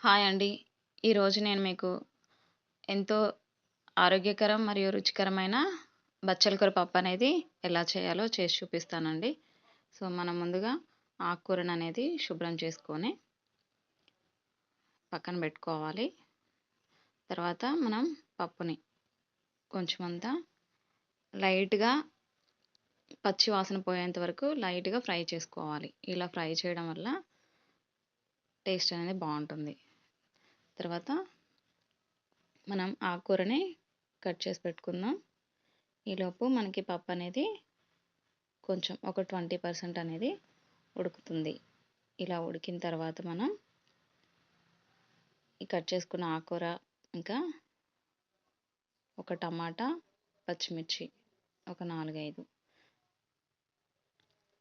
Hi అండి. ఈరోజు నేను మీకు ఎంతో ఆరోగ్యకరం మరియు రుచికరమైన బచ్చల కూర పప్పు అనేది ఎలా చేయాలో చేసి చూపిస్తానండి. సో, మనం ముందుగా ఆకుకూరను అనేది శుభ్రం చేసుకొని పక్కన పెట్టుకోవాలి. తర్వాత మనం పప్పుని కొంచెం అంతా లైట్‌గా పచ్చి వాసన పోయేంత వరకు లైట్‌గా ఫ్రై చేసుకోవాలి. ఇలా ఫ్రై చేయడం వల్ల టేస్ట్ అనేది బాగుంటుంది. తర్వాత మనం ఆకుకూరని కట్ చేసి పెట్టుకుందాం. ఈలోపు మనకి పప్పు అనేది కొంచెం ఒక ట్వంటీ పర్సెంట్ అనేది ఉడుకుతుంది. ఇలా ఉడికిన తర్వాత మనం ఈ కట్ చేసుకున్న ఆకుకూర ఇంకా ఒక టమాటా, పచ్చిమిర్చి ఒక నాలుగైదు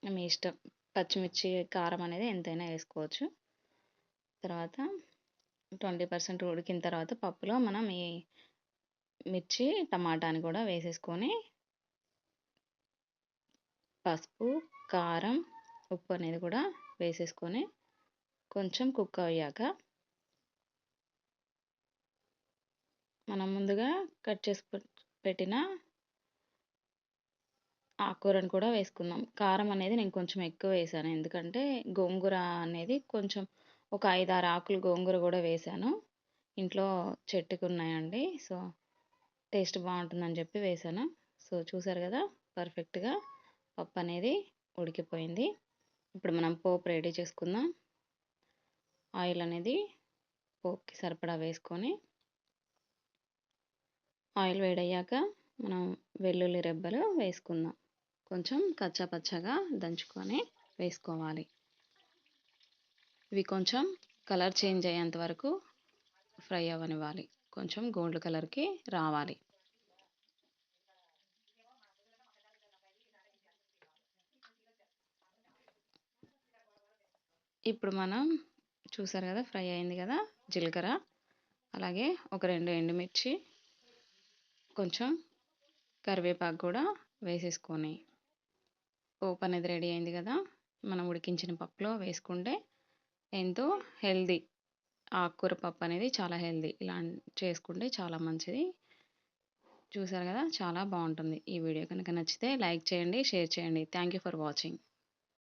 మీ ఇష్టం పచ్చిమిర్చి కారం అనేది ఎంతైనా వేసుకోవచ్చు తర్వాత ట్వంటీ పర్సెంట్ ఉడికిన తర్వాత పప్పులో మనం ఈ మిర్చి టమాటాని కూడా వేసేసుకొని పసుపు కారం ఉప్పు అనేది కూడా వేసేసుకొని కొంచెం కుక్ అయ్యాక మనం ముందుగా కట్ చేసి పెట్టిన ఆకుకూరను కూడా వేసుకుందాం. కారం అనేది నేను కొంచెం ఎక్కువ వేసాను. ఎందుకంటే గోంగూర అనేది కొంచెం ఒక ఐదు ఆరు ఆకులు గోంగూర కూడా వేసాను. ఇంట్లో చెట్టుకు ఉన్నాయండి. సో టేస్ట్ బాగుంటుందని చెప్పి వేసాను. సో చూసారు కదా పర్ఫెక్ట్గా పప్పు అనేది ఉడికిపోయింది. ఇప్పుడు మనం పోపు రెడీ చేసుకుందాం. ఆయిల్ అనేది పోపుకి సరిపడా వేసుకొని ఆయిల్ వేడయ్యాక మనం వెల్లుల్లి రెబ్బలు వేసుకుందాం. కొంచెం కచ్చాపచ్చగా దంచుకొని వేసుకోవాలి. ఇవి కొంచెం కలర్ చేంజ్ అయ్యేంత వరకు ఫ్రై అవ్వనివ్వాలి. కొంచెం గోల్డ్ కలర్కి రావాలి. ఇప్పుడు మనం చూసారు కదా ఫ్రై అయింది కదా జీలకర్ర. అలాగే ఒక రెండు ఎండుమిర్చి కొంచెం కరివేపాకు కూడా వేసేసుకొని పోపు అనేది రెడీ అయింది కదా మనం ఉడికించిన పప్పులో వేసుకుంటే ఎంతో హెల్దీ ఆకుకూర పప్పు అనేది చాలా హెల్దీ ఇలా చేసుకుంటే చాలా మంచిది. చూసారు కదా? చాలా బాగుంటుంది ఈ వీడియో. కనుక నచ్చితే లైక్ చేయండి షేర్ చేయండి. Thank you for watching